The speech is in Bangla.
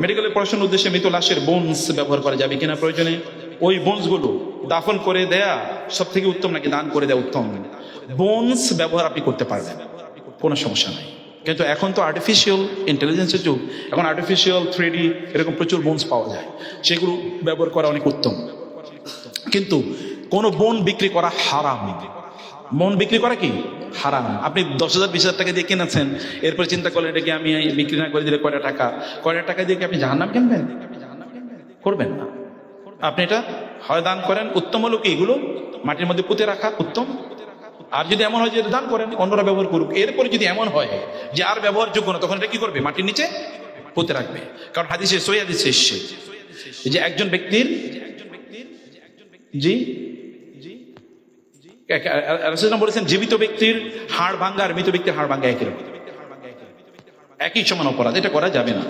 মেডিকেলের পড়াশোনার উদ্দেশ্যে মৃত লাশের বোনস ব্যবহার করা যাবে কিনা প্রয়োজনে? ওই বোনসগুলো দাফন করে দেয়া সব থেকে উত্তম নাকি দান করে দেওয়া উত্তম? বোনস ব্যবহার আপনি করতে পারবেন। কোনো সমস্যা নাই। কিন্তু এখন তো আর্টিফিশিয়াল ইন্টেলিজেন্সের যুগ। এখন আর্টিফিশিয়াল থ্রিডি এরকম প্রচুর বোনস পাওয়া যায়। সেগুলো ব্যবহার করা অনেক উত্তম। কিন্তু কোনো বোন বিক্রি করা হারাম। মন বিক্রি করা কি? হারাম। আপনি দশ হাজার, বিশ হাজার টাকা দিয়ে কিনেছেন, এরপরে চিন্তা করলেন এটা কি আমি বিক্রি না করে দিলে কয়টা টাকা? কয়টা টাকা দিয়ে কি আপনি জাহান্নাম কিনবেন? করবেন না। আপনি এটা হয় দান করেন, উত্তম হলো কি? এগুলো মাটির মধ্যে পুঁতে রাখা উত্তম। আর যদি এমন হয় যে দান করেন, অন্যরা ব্যবহার করুক। এরপরে যদি এমন হয় যে আর ব্যবহারযোগ্য না, তখন এটা কি করবে? মাটির নিচে পুঁতে রাখবে। কারণ হাদিসে সই হাদিসে এসছে যে একজন ব্যক্তির জি? রাসূলুল্লাহ বলেছেন, জীবিত ব্যক্তির হাড় ভাঙ্গা আর মৃত ব্যক্তির হাড় ভাঙ্গা একই রকম। একই সমান অপরাধ, এটা করা যাবে না।